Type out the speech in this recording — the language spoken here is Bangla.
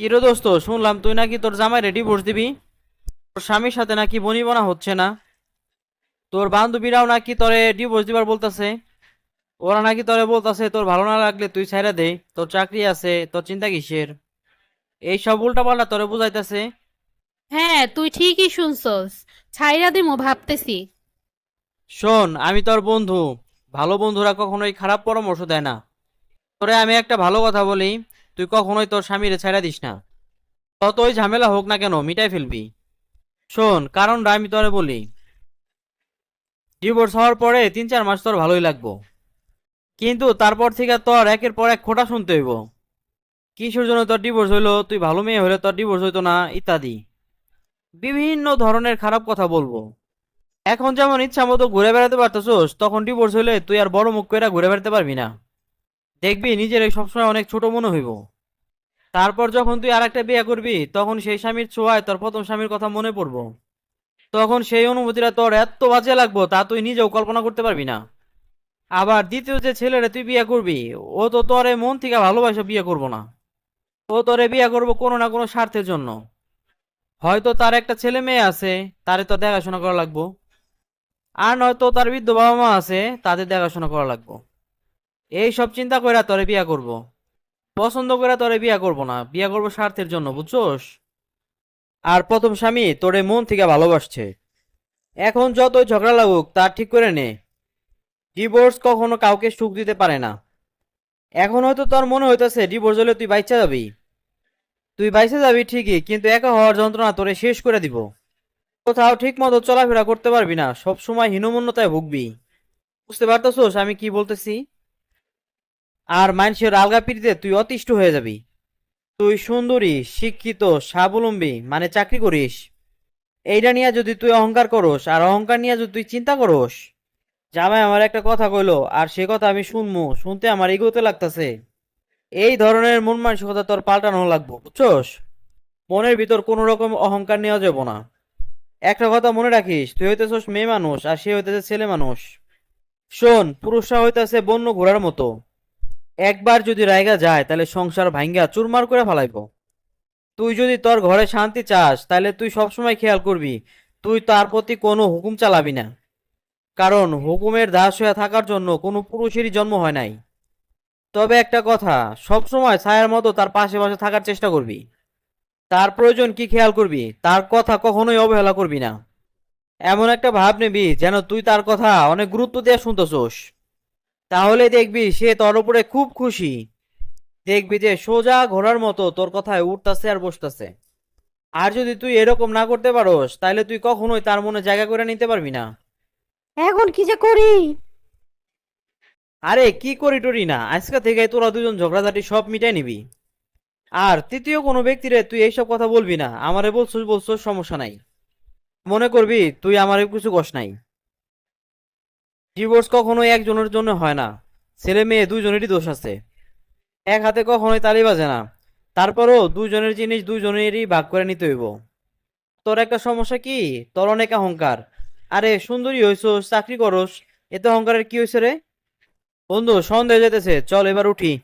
কিরে দোস্ত শুনলাম তুই নাকি তোর জামাই রেডি ডিভোর্স দিবি? তোর স্বামীর সাথে নাকি বনিবনা হচ্ছে না? তোর বান্ধবীরাও নাকি তোরে ডিভোর্স দিবার বলতাছে। ওরা নাকি তোরে বলতাছে তোর ভালো না লাগলে তুই ছাইরা দে। তোর চাকরি আছে তোর চিন্তা কিসের? এই সব উল্টাপাল্টা তোরে বুঝাইতাছে। হ্যাঁ তুই ঠিকই শুনছস। ছাইরা দিমো ভাবতেছি। শোন আমি তোর বন্ধু। ভালো বন্ধুরা কখনোই খারাপ পরামর্শ দেয় না। তোরে আমি একটা ভালো কথা বলি। তুই কখনোই তোর স্বামীরে ছেড়ে দিস না। ততই ঝামেলা হোক না কেন, মিটাই ফেলবি। শোন, কারণটা আমি তোরে বলি। ডিভোর্স হওয়ার পরে তিন চার মাস তোর ভালোই লাগবো। কিন্তু তারপর থেকে তোর একের পর এক খোটা শুনতে হইব। কিসের জন্য তোর ডিভোর্স হইল? তুই ভালো মেয়ে হলে তোর ডিভোর্স হইতো না, ইত্যাদি। বিভিন্ন ধরনের খারাপ কথা বলব। এখন যেমন ইচ্ছা মতো ঘুরে বেড়াতে পারতেছোস, তখন ডিভোর্স হইলে তুই আর বড় মুখ করে ঘুরে বেড়াতে পারবি না। দেখবি নিজের সবসময় অনেক ছোট মনে হইব। তারপর যখন তুই আর একটা বিয়ে করবি, তখন সেই স্বামীর ছোঁয়ায় তোর প্রথম স্বামীর কথা মনে পড়ব। তখন সেই অনুভূতিটা তোর এত বাজে লাগবো, তা তুই নিজেও কল্পনা করতে পারবি না। আবার দ্বিতীয় যে ছেলেরে তুই বিয়ে করবি, ও তো তোরে মন থেকে ভালোবাসা বিয়ে করব না। ও তোরে বিয়ে করব কোনো না কোনো স্বার্থের জন্য। হয়তো তার একটা ছেলে মেয়ে আছে, তারে তো দেখাশোনা করা লাগবো। আর নয়তো তার বৃদ্ধ বাবা মা আছে, তাদের দেখাশোনা করা লাগবো। এই সব চিন্তা করে তোরে বিয়া করব। পছন্দ করে তোরে বিয়া করব না। বিয়া করব স্বার্থের জন্য, বুঝছোস? আর প্রথম স্বামী তোরে মন থেকে ভালোবাসছে। এখন যতই ঝগড়া লাগুক তা ঠিক করে নে। ডিভোর্স কখনো কাউকে সুখ দিতে পারে না। এখন হয়তো তোর মনে হইতেছে ডিভোর্স হলে তুই বাইচা যাবি। তুই বাইচে যাবি ঠিকই, কিন্তু একা হওয়ার যন্ত্রণা তোরে শেষ করে দিব। কোথাও ঠিক মতো চলাফেরা করতে পারবি না, সবসময় হীনমন্যতায় ভুগবি। বুঝতে পারতেছোস আমি কি বলতেছি? আর মানুষের আলগা পিড়িতে তুই অতিষ্ঠ হয়ে যাবি। তুই সুন্দরী, শিক্ষিত, স্বাবলম্বী মানে চাকরি করিস। এইটা নিয়ে যদি তুই অহংকার করস, আর অহংকার নিয়ে যদি তুই চিন্তা করস, জামাই আমার একটা কথা কইলো, আর সে কথা আমি শুনব শুনতে আমার এগোতে লাগতেছে। এই ধরনের মন মানসিকতা তোর পাল্টানো লাগবো, বুঝছস? মনের ভিতর কোনো রকম অহংকার নেওয়া যাব না। একটা কথা মনে রাখিস, তুই হইতেছস মেয়ে মানুষ, আর সে হইতেছে ছেলে মানুষ। শোন, পুরুষরা হইতেছে বন্য ঘোড়ার মতো। একবার যদি রায়গা যায়, তাহলে সংসার ভাঙ্গা চুরমার করে ফেলাইব। তুই যদি তোর ঘরে শান্তি চাস, তাহলে তুই সবসময় খেয়াল করবি, তুই তার প্রতি কোনো হুকুম চালাবি না। কারণ হুকুমের দাস হয়ে থাকার জন্য কোনো পুরুষেরই জন্ম হয় নাই। তবে একটা কথা, সবসময় ছায়ার মতো তার পাশে পাশে থাকার চেষ্টা করবি। তার প্রয়োজন কি খেয়াল করবি, তার কথা কখনোই অবহেলা করবি না। এমন একটা ভাব নিবি যেন তুই তার কথা অনেক গুরুত্ব দিয়ে শুনতেছোস। তাহলে দেখবি সে তোর উপরে খুব খুশি। দেখবি যে সোজা ঘোড়ার মতো তোর কথায় উঠতাছে আর বসতাছে। আর যদি তুই এরকম না করতে পারোস তাহলে তুই কখনোই তার মনে জায়গা করে নিতে পারবি না। এখন কি যে করি? আরে কি করি টরি না আজকে থেকে তোরা দুজন ঝগড়াঝাটি সব মিটাই নিবি। আর তৃতীয় কোনো ব্যক্তিরে তুই এইসব কথা বলবি না আমারে বলছিস বলছিস সমস্যা নাই। মনে করবি তুই আমারে কিছু কষ নাই। ডিভোর্স কখনোই একজনের জন্য হয় না। ছেলে মেয়ে দুজনেরই দোষ আছে। এক হাতে কখনোই তালি বাজে না। তারপরও দুজনের জিনিস দুজনেরই ভাগ করে নিতে হইব। তোর একটা সমস্যা কি? তোর অনেক অহংকার। আরে, সুন্দরী হয়েছ চাকরি করস, এতে অহংকারের কি হয়েছে রে? বন্ধু, সন্দেহ যেতেছে। চল, এবার উঠি।